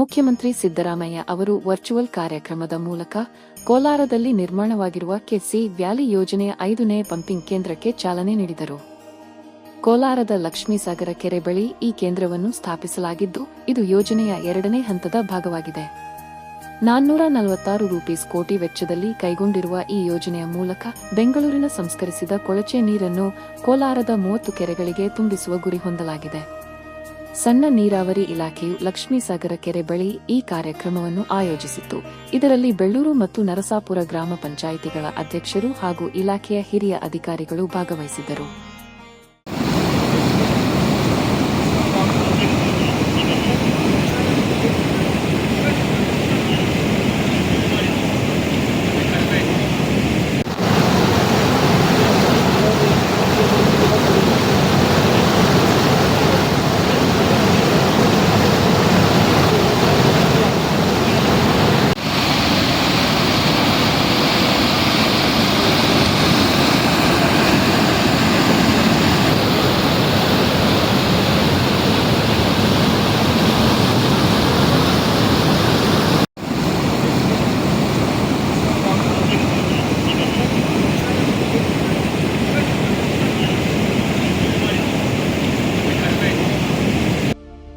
ಮುಖ್ಯಮಂತ್ರಿ ಸಿದ್ದರಾಮಯ್ಯ ಅವರು ವರ್ಚುವಲ್ ಕಾರ್ಯಕ್ರಮದ ಮೂಲಕ ಕೋಲಾರದಲ್ಲಿ ನಿರ್ಮಾಣವಾಗಿರುವ ಕೆಸಿ ವ್ಯಾಲಿ ಯೋಜನೆಯ ಐದನೇ ಪಂಪಿಂಗ್ ಕೇಂದ್ರಕ್ಕೆ ಚಾಲನೆ ನೀಡಿದರು. ಕೋಲಾರದ ಲಕ್ಷ್ಮೀಸಾಗರ ಕೆರೆ ಬಳಿ ಈ ಕೇಂದ್ರವನ್ನು ಸ್ಥಾಪಿಸಲಾಗಿದ್ದು, ಇದು ಯೋಜನೆಯ ಎರಡನೇ ಹಂತದ ಭಾಗವಾಗಿದೆ. ನಾನ್ನೂರ ನಲವತ್ತಾರು ರೂಪೀಸ್ ಕೋಟಿ ವೆಚ್ಚದಲ್ಲಿ ಕೈಗೊಂಡಿರುವ ಈ ಯೋಜನೆಯ ಮೂಲಕ ಬೆಂಗಳೂರಿನ ಸಂಸ್ಕರಿಸಿದ ಕೊಳಚೆ ನೀರನ್ನು ಕೋಲಾರದ ಮೂವತ್ತು ಕೆರೆಗಳಿಗೆ ತುಂಬಿಸುವ ಗುರಿ ಹೊಂದಲಾಗಿದೆ. ಸಣ್ಣ ನೀರಾವರಿ ಇಲಾಖೆಯು ಲಕ್ಷ್ಮೀಸಾಗರ ಕೆರೆ ಬಳಿ ಈ ಕಾರ್ಯಕ್ರಮವನ್ನು ಆಯೋಜಿಸಿತ್ತು. ಇದರಲ್ಲಿ ಬೆಳ್ಳೂರು ಮತ್ತು ನರಸಾಪುರ ಗ್ರಾಮ ಪಂಚಾಯಿತಿಗಳ ಅಧ್ಯಕ್ಷರು ಹಾಗೂ ಇಲಾಖೆಯ ಹಿರಿಯ ಅಧಿಕಾರಿಗಳು ಭಾಗವಹಿಸಿದ್ದರು.